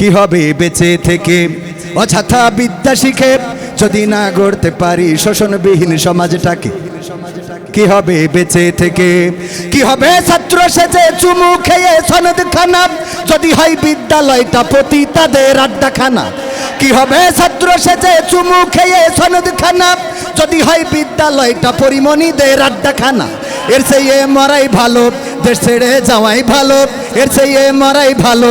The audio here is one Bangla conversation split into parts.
কি হবে বেঁচে থেকে? অযথা বিদ্যা শিখে যদি না গড়তে পারি শোষণবিহীন সমাজটাকে কি হবে বেঁচে থেকে? কি হবে ছাত্র সেজে চুমু খেয়ে সনদ খানা যদি হয় বিদ্যালয়টা প্রতি তাদের আড্ডাখানা কি হবে ছাত্র সেজে চুমু খেয়ে সনদ খানা যদি হয় বিদ্যালয়টা পরিমণিদের আড্ডাখানা, এর সেই এ মরাই ভালো, দেশ ছেড়ে যাওয়াই ভালো, এর সেই এ মরাই ভালো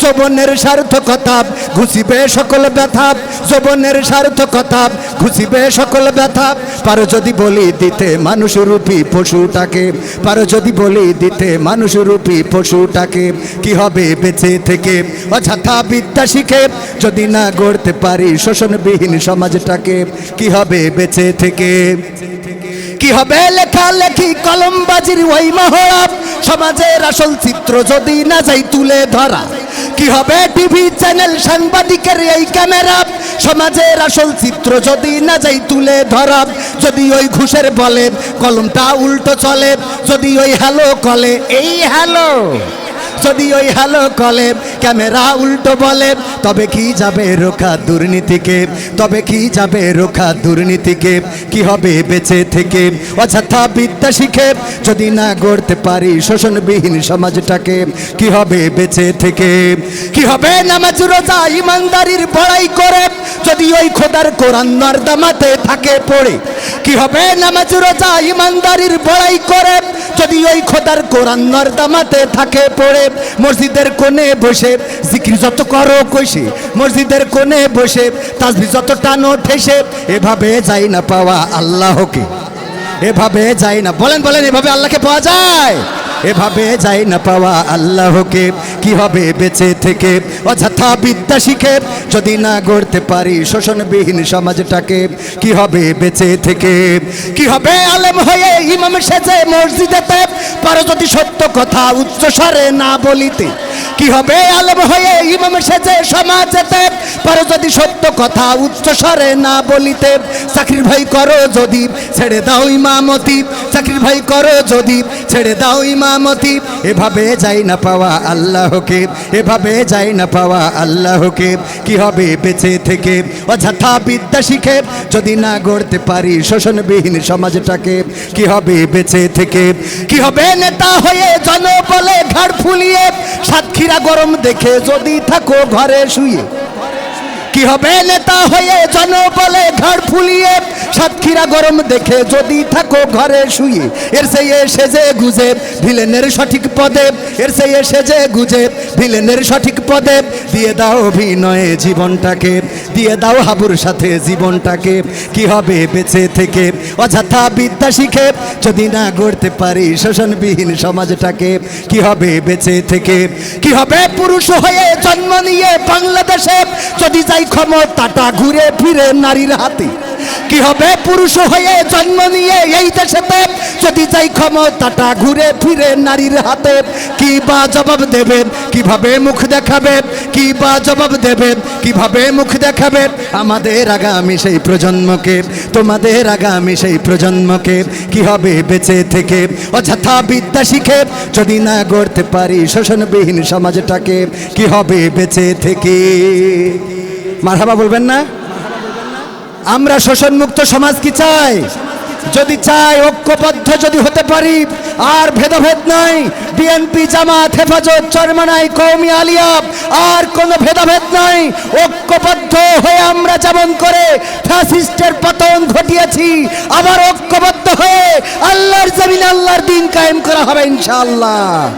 যৌবনের সার্থকতা ঘুষিবে সকল ব্যথা, যৌবনের সার্থকতা ঘুষিবে সকল ব্যথা। পারো যদি বলি দিতে মানুষ রূপী পশুটাকে, পারো যদি বলি দিতে মানুষ রূপী পশুটাকে, কি হবে বেঁচে থেকে? অযথা বিদ্যা শিখে যদি না গড়তে পারি শোষণবিহীন সমাজটাকে, কি হবে বেঁচে থেকে? কি হবে লেখা লেখি কলমবাজির ওই মহড়া? সমাজের আসল চিত্র যদি না যাই তুলে ধরা কি হবে? টিভি চ্যানেল সাংবাদিকের এই ক্যামেরা সমাজের আসল চিত্র যদি না যাই তুলে ধরা। যদি ওই ঘুষের বলে, কলমটা উল্টো চলে। যদি ওই হ্যালো কলে এই হ্যালো যদি ওই হ্যালো কলে, ক্যামেরা উল্টো বলে, তবে কি যাবে রোখা দুর্নীতিকে? তবে কি যাবে রোখা দুর্নীতিকে? কি হবে বেঁচে থেকে? অযথা বিদ্যা শিখে, যদি না গড়তে পারি শোষণবিহীন সমাজটাকে, কি হবে বেঁচে থেকে? কি হবে নামাজ, রোজা, ইমানদারির বড়াই করে যদি ওই খোদার কোরআন নর্দামাতে থাকে পড়ে, কি হবে? নামাজ, রোজা, ইমানদারির বড়াই করে। যদি ওই খোদার কোরআন নর্দামাতে থাকে পড়ে, মসজিদের কোণে বসে জিকির যত করো কইসে, মসজিদের কোণে বসে তাসবি যত টানো ঠেসে এভাবে যাই না পাওয়া আল্লাহকে। এভাবে যাই না। বলেন বলেন, এভাবে আল্লাহকে পাওয়া যায়? এভাবে যাই না পাওয়া আল্লাহকে কি হবে বেঁচে থেকে? অযথা বিদ্যা শিখে, যদি না গড়তে পারি শোষণবিহীন সমাজটাকে কি হবে বেঁচে থেকে? কি হবে আলেম হয়ে ইমাম সেজে মসজিদেতে, পারো যদি সত্য কথা উচ্চস্বরে না বলিতে? কি হবে আলেম হয়ে ইমাম সেজে সমাজেতে পারো যদি সত্য কথা উচ্চ স্বরে না বলিতে, চাকরির ভাই করো যদি, ছেড়ে দাও ইমামতি। চাকরির ভাই করো যদি, ছেড়ে দাও ইমামতি। এভাবে যাই না পাওয়া আল্লাহকে, এভাবে যাই না পাওয়া আল্লাহকে। কি হবে বেঁচে থেকে? অযথা বিদ্যা শিখে, যদি না গড়তে পারি শোষণবিহীন সমাজটাকে, কি হবে বেঁচে থেকে? কি হবে নেতা হয়ে জনবলে ঘাড় ফুলিয়ে, সাতক্ষীরা গরম দেখে যদি থাকো ঘরে শুয়ে। কি হবে? নেতা হয়ে জনবলে ঘর ফুলিয়ে, সাতক্ষীরা গরম দেখে যদি থাকো ঘরে শুয়ে। এর সেই সেজে গুজে, ভিলেনের সঠিক পদে। এর সেই সেজে গুজে, ভিলেনের সঠিক পদে। দিয়ে দাও অভিনয়ে জীবনটাকে, দিয়ে দাও হাবুর সাথে জীবনটাকে, কি হবে বেঁচে থেকে? অযথা বিদ্যা শিখে যদি না গড়তে পারি শোষণবিহীন সমাজটাকে, কি হবে বেঁচে থেকে? কি হবে পুরুষ হয়ে জন্ম নিয়ে বাংলাদেশে? যদি যাই ক্ষমতাটা ঘুরে ফিরে নারীর হাতে কি হবে? পুরুষ হয়ে জন্ম নিয়ে এই দেশেতে যদি যাই ক্ষমতাটা ঘুরে ফিরে নারীর হাতে, কি বা জবাব দেবেন? কীভাবে মুখ দেখাবেন? কি বা জবাব দেবেন? কীভাবে মুখ দেখাবেন? আমাদের আগামী সেই প্রজন্মকে, তোমাদের আগামী সেই প্রজন্মকে কি হবে বেঁচে থেকে? অযথা বিদ্যা শিখে যদি না গড়তে পারি শোষণবিহীন সমাজটাকে, কি হবে বেঁচে থেকে? মারহাবা বলবেন না? আমরা শোষণমুক্ত সমাজ কি চাই? যদি চাই, ঐক্যবদ্ধ যদি হতে পারি, আর ভেদাভেদ নাই। বিএনপি জামাত, হেফাজত, চরমানাই কৌমি আলিয়া আর কোনো ভেদাভেদ নাই। ঐক্যবদ্ধ হয়ে আমরা যেমন করে ফ্যাসিস্টের পতন ঘটিয়েছি, আবার ঐক্যবদ্ধ হয়ে আল্লাহর জমিন আল্লাহর দিন কায়েম করা হবে ইনশাআল্লাহ।